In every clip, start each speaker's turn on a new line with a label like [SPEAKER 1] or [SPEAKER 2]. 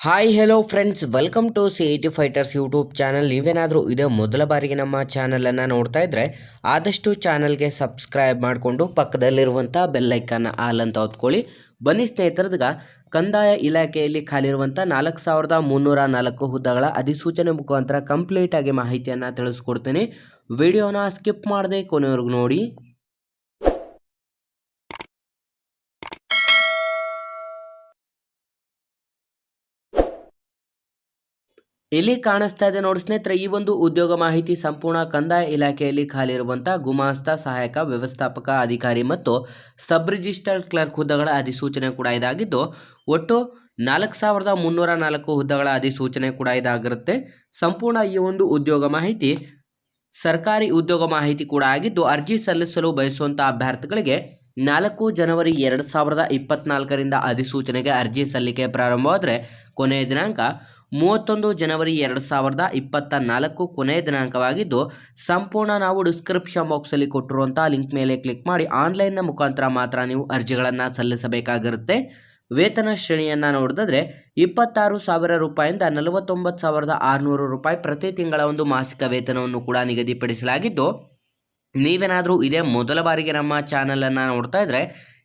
[SPEAKER 1] Hi hello friends welcome to C T fighters YouTube channel ನೀವೇನಾದರೂ ಇದೇ ಮೊದಲ ಬಾರಿಗೆ ನಮ್ಮ ಚಾನಲನ್ನು ನೋಡ್ತಾ ಇದ್ದರೆ ಆದಷ್ಟು ಚಾನಲ್ಗೆ ಸಬ್ಸ್ಕ್ರೈಬ್ ಮಾಡಿಕೊಂಡು ಪಕ್ಕದಲ್ಲಿರುವಂಥ ಬೆಲ್ಲೈಕನ್ನ ಆಲ್ ಅಂತ ಹೊತ್ಕೊಳ್ಳಿ. ಬನ್ನಿ ಸ್ನೇಹಿತರದಾಗ ಕಂದಾಯ ಇಲಾಖೆಯಲ್ಲಿ ಖಾಲಿರುವಂಥ ನಾಲ್ಕು ಸಾವಿರದ ಮುನ್ನೂರ ನಾಲ್ಕು ಹುದ್ದೆಗಳ ಅಧಿಸೂಚನೆ ಮುಖಾಂತರ ಕಂಪ್ಲೀಟಾಗಿ ಮಾಹಿತಿಯನ್ನು ತಿಳಿಸ್ಕೊಡ್ತೀನಿ. ವಿಡಿಯೋನ ಸ್ಕಿಪ್ ಮಾಡದೆ ಕೊನೆವರೆಗೂ ನೋಡಿ. ಇಲ್ಲಿ ಕಾಣಿಸ್ತಾ ಇದೆ ನೋಡಿ ಸ್ನೇಹಿತರೆ, ಈ ಒಂದು ಉದ್ಯೋಗ ಮಾಹಿತಿ ಸಂಪೂರ್ಣ ಕಂದಾಯ ಇಲಾಖೆಯಲ್ಲಿ ಖಾಲಿ ಇರುವಂತಹ ಗುಮಾಸ್ತ ಸಹಾಯಕ ವ್ಯವಸ್ಥಾಪಕ ಅಧಿಕಾರಿ ಮತ್ತು ಸಬ್ ರಿಜಿಸ್ಟರ್ಡ್ ಕ್ಲರ್ಕ್ ಹುದ್ದೆಗಳ ಅಧಿಸೂಚನೆ ಕೂಡ ಇದಾಗಿದ್ದು, ಒಟ್ಟು ನಾಲ್ಕು ಸಾವಿರದ ಮುನ್ನೂರ ನಾಲ್ಕು ಹುದ್ದೆಗಳ ಅಧಿಸೂಚನೆ ಕೂಡ ಇದಾಗಿರುತ್ತೆ. ಸಂಪೂರ್ಣ ಈ ಒಂದು ಉದ್ಯೋಗ ಮಾಹಿತಿ ಸರ್ಕಾರಿ ಉದ್ಯೋಗ ಮಾಹಿತಿ ಕೂಡ ಆಗಿದ್ದು, ಅರ್ಜಿ ಸಲ್ಲಿಸಲು ಬಯಸುವಂಥ ಅಭ್ಯರ್ಥಿಗಳಿಗೆ ನಾಲ್ಕು ಜನವರಿ ಎರಡು ಸಾವಿರದ ಇಪ್ಪತ್ನಾಲ್ಕರಿಂದ ಅಧಿಸೂಚನೆಗೆ ಅರ್ಜಿ ಸಲ್ಲಿಕೆ ಪ್ರಾರಂಭವಾದರೆ ಕೊನೆಯ ದಿನಾಂಕ ಮೂವತ್ತೊಂದು ಜನವರಿ ಎರಡು ಸಾವಿರದ ಇಪ್ಪತ್ತ ನಾಲ್ಕು ಕೊನೆಯ ದಿನಾಂಕವಾಗಿದ್ದು, ಸಂಪೂರ್ಣ ನಾವು ಡಿಸ್ಕ್ರಿಪ್ಷನ್ ಬಾಕ್ಸಲ್ಲಿ ಕೊಟ್ಟಿರುವಂಥ ಲಿಂಕ್ ಮೇಲೆ ಕ್ಲಿಕ್ ಮಾಡಿ ಆನ್ಲೈನ್ನ ಮುಖಾಂತರ ಮಾತ್ರ ನೀವು ಅರ್ಜಿಗಳನ್ನು ಸಲ್ಲಿಸಬೇಕಾಗಿರುತ್ತೆ. ವೇತನ ಶ್ರೇಣಿಯನ್ನು ನೋಡಿದ್ರೆ ಇಪ್ಪತ್ತಾರು ಸಾವಿರ ರೂಪಾಯಿಂದ ನಲವತ್ತೊಂಬತ್ತು ಸಾವಿರದ ಆರುನೂರು ರೂಪಾಯಿ ಪ್ರತಿ ತಿಂಗಳ ಒಂದು ಮಾಸಿಕ ವೇತನವನ್ನು ಕೂಡ ನಿಗದಿಪಡಿಸಲಾಗಿದ್ದು, ನೀವೇನಾದರೂ ಇದೇ ಮೊದಲ ಬಾರಿಗೆ ನಮ್ಮ ಚಾನಲನ್ನು ನೋಡ್ತಾ ಇದ್ದರೆ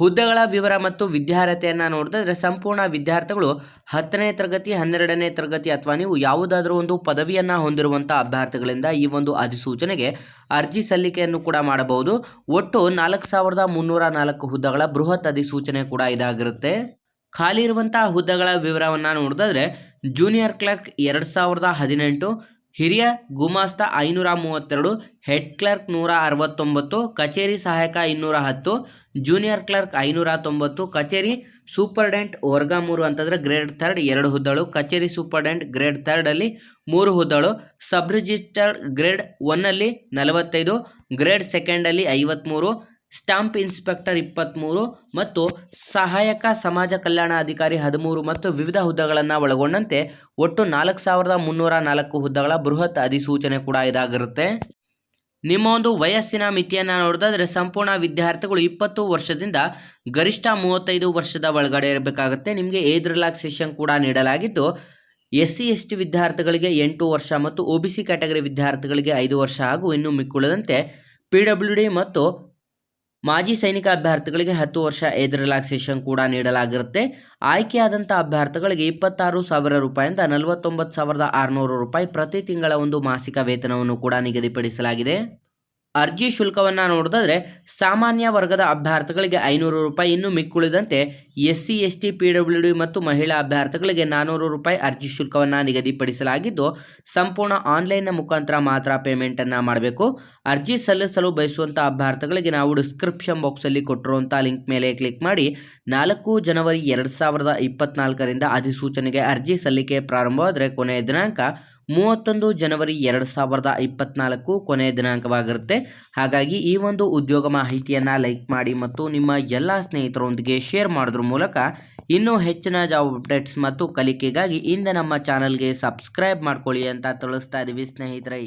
[SPEAKER 1] ಹುದ್ದೆಗಳ ವಿವರ ಮತ್ತು ವಿದ್ಯಾರ್ಹತೆಯನ್ನು ನೋಡಿದ್ರೆ ಸಂಪೂರ್ಣ ವಿದ್ಯಾರ್ಥಿಗಳು ಹತ್ತನೇ ತರಗತಿ, ಹನ್ನೆರಡನೇ ತರಗತಿ ಅಥವಾ ನೀವು ಯಾವುದಾದ್ರೂ ಒಂದು ಪದವಿಯನ್ನು ಹೊಂದಿರುವಂಥ ಅಭ್ಯರ್ಥಿಗಳಿಂದ ಈ ಒಂದು ಅಧಿಸೂಚನೆಗೆ ಅರ್ಜಿ ಸಲ್ಲಿಕೆಯನ್ನು ಕೂಡ ಮಾಡಬಹುದು. ಒಟ್ಟು ನಾಲ್ಕು ಸಾವಿರದ ಮುನ್ನೂರ ನಾಲ್ಕು ಹುದ್ದೆಗಳ ಬೃಹತ್ ಅಧಿಸೂಚನೆ ಕೂಡ ಇದಾಗಿರುತ್ತೆ. ಖಾಲಿ ಇರುವಂತಹ ಹುದ್ದೆಗಳ ವಿವರವನ್ನು ನೋಡಿದ್ರೆ ಜೂನಿಯರ್ ಕ್ಲರ್ಕ್ ಎರಡು ಸಾವಿರದ ಹದಿನೆಂಟು ಹಿರಿಯ ಗುಮಾಸ್ತ ಐನೂರ ಮೂವತ್ತೆರಡು, ಹೆಡ್ ಕ್ಲರ್ಕ್ ನೂರ ಅರವತ್ತೊಂಬತ್ತು, ಕಚೇರಿ ಸಹಾಯಕ ಇನ್ನೂರ ಹತ್ತು, ಜೂನಿಯರ್ ಕ್ಲರ್ಕ್ ಐನೂರ ತೊಂಬತ್ತು, ಕಚೇರಿ ಸೂಪರ್ಡೆಂಟ್ ವರ್ಗ ಮೂರು ಅಂತಂದರೆ ಗ್ರೇಡ್ ಥರ್ಡ್ ಎರಡು ಹುದ್ದಳು, ಕಚೇರಿ ಸೂಪರ್ಡೆಂಟ್ ಗ್ರೇಡ್ ಥರ್ಡಲ್ಲಿ ಮೂರು ಹುದ್ದಳು, ಸಬ್ ರಿಜಿಸ್ಟರ್ಡ್ ಗ್ರೇಡ್ ಒನ್ನಲ್ಲಿ ನಲವತ್ತೈದು, ಗ್ರೇಡ್ ಸೆಕೆಂಡಲ್ಲಿ ಐವತ್ತ್ಮೂರು ಸ್ಟಾಂಪ್ ಇನ್ಸ್ಪೆಕ್ಟರ್ ಇಪ್ಪತ್ತ್ಮೂರು ಮತ್ತು ಸಹಾಯಕ ಸಮಾಜ ಕಲ್ಯಾಣ ಅಧಿಕಾರಿ ಹದಿಮೂರು ಮತ್ತು ವಿವಿಧ ಹುದ್ದೆಗಳನ್ನು ಒಳಗೊಂಡಂತೆ ಒಟ್ಟು ನಾಲ್ಕು ಸಾವಿರದ ಮುನ್ನೂರ ನಾಲ್ಕು ಹುದ್ದೆಗಳ ಬೃಹತ್ ಅಧಿಸೂಚನೆ ಕೂಡ ಇದಾಗಿರುತ್ತೆ. ನಿಮ್ಮ ಒಂದು ವಯಸ್ಸಿನ ಮಿತಿಯನ್ನು ನೋಡೋದಾದರೆ ಸಂಪೂರ್ಣ ವಿದ್ಯಾರ್ಥಿಗಳು ಇಪ್ಪತ್ತು ವರ್ಷದಿಂದ ಗರಿಷ್ಠ ಮೂವತ್ತೈದು ವರ್ಷದ ಒಳಗಡೆ ಇರಬೇಕಾಗುತ್ತೆ. ನಿಮಗೆ ಏಜ್ ರಿಲ್ಯಾಕ್ಸೇಷನ್ ಕೂಡ ನೀಡಲಾಗಿದ್ದು ಎಸ್ ಸಿ ಎಸ್ ಟಿ ವಿದ್ಯಾರ್ಥಿಗಳಿಗೆ ಎಂಟು ವರ್ಷ ಮತ್ತು ಒ ಬಿ ಸಿ ಕ್ಯಾಟಗರಿ ವಿದ್ಯಾರ್ಥಿಗಳಿಗೆ ಐದು ವರ್ಷ ಹಾಗೂ ಇನ್ನೂ ಮಿಕ್ಕುಳಿದಂತೆ ಪಿ ಡಬ್ಲ್ಯೂ ಡಿ ಮತ್ತು ಮಾಜಿ ಸೈನಿಕ ಅಭ್ಯರ್ಥಿಗಳಿಗೆ ಹತ್ತು ವರ್ಷ ಏಜ್ ರಿಲ್ಯಾಕ್ಸೇಷನ್ ಕೂಡ ನೀಡಲಾಗಿರುತ್ತೆ. ಆಯ್ಕೆಯಾದಂಥ ಅಭ್ಯರ್ಥಿಗಳಿಗೆ ಇಪ್ಪತ್ತಾರು ಸಾವಿರ ರೂಪಾಯಿಂದ ನಲವತ್ತೊಂಬತ್ತು ಸಾವಿರದ ಆರುನೂರು ರೂಪಾಯಿ ಪ್ರತಿ ತಿಂಗಳ ಒಂದು ಮಾಸಿಕ ವೇತನವನ್ನು ಕೂಡ ನಿಗದಿಪಡಿಸಲಾಗಿದೆ. ಅರ್ಜಿ ಶುಲ್ಕವನ್ನು ನೋಡಿದ್ರೆ ಸಾಮಾನ್ಯ ವರ್ಗದ ಅಭ್ಯರ್ಥಿಗಳಿಗೆ ಐನೂರು ರೂಪಾಯಿ ಇನ್ನು ಮಿಕ್ಕುಳಿದಂತೆ S C S T P W D ಮತ್ತು ಮಹಿಳಾ ಅಭ್ಯರ್ಥಿಗಳಿಗೆ ನಾನ್ನೂರು ರೂಪಾಯಿ ಅರ್ಜಿ ಶುಲ್ಕವನ್ನು ನಿಗದಿಪಡಿಸಲಾಗಿದ್ದು, ಸಂಪೂರ್ಣ ಆನ್ಲೈನ್ನ ಮುಖಾಂತರ ಮಾತ್ರ ಪೇಮೆಂಟನ್ನು ಮಾಡಬೇಕು. ಅರ್ಜಿ ಸಲ್ಲಿಸಲು ಬಯಸುವಂಥ ಅಭ್ಯರ್ಥಿಗಳಿಗೆ ನಾವು ಡಿಸ್ಕ್ರಿಪ್ಷನ್ ಬಾಕ್ಸಲ್ಲಿ ಕೊಟ್ಟಿರುವಂಥ ಲಿಂಕ್ ಮೇಲೆ ಕ್ಲಿಕ್ ಮಾಡಿ, ನಾಲ್ಕು ಜನವರಿ ಎರಡು ಸಾವಿರದ ಇಪ್ಪತ್ನಾಲ್ಕರಿಂದ ಅಧಿಸೂಚನೆಗೆ ಅರ್ಜಿ ಸಲ್ಲಿಕೆ ಪ್ರಾರಂಭವಾದರೆ ಕೊನೆಯ ದಿನಾಂಕ ಮೂವತ್ತೊಂದು ಜನವರಿ ಎರಡು ಸಾವಿರದ ಇಪ್ಪತ್ನಾಲ್ಕು ಕೊನೆಯ ದಿನಾಂಕವಾಗಿರುತ್ತೆ. ಹಾಗಾಗಿ ಈ ಒಂದು ಉದ್ಯೋಗ ಮಾಹಿತಿಯನ್ನು ಲೈಕ್ ಮಾಡಿ ಮತ್ತು ನಿಮ್ಮ ಎಲ್ಲ ಸ್ನೇಹಿತರೊಂದಿಗೆ ಶೇರ್ ಮಾಡೋದ್ರ ಮೂಲಕ ಇನ್ನೂ ಹೆಚ್ಚಿನ ಜಾಬ್ ಅಪ್ಡೇಟ್ಸ್ ಮತ್ತು ಕಲಿಕೆಗಾಗಿ ಇಂದ ನಮ್ಮ ಚಾನಲ್ಗೆ ಸಬ್ಸ್ಕ್ರೈಬ್ ಮಾಡ್ಕೊಳ್ಳಿ ಅಂತ ತಿಳಿಸ್ತಾ ಇದ್ದೀವಿ ಸ್ನೇಹಿತರೆ.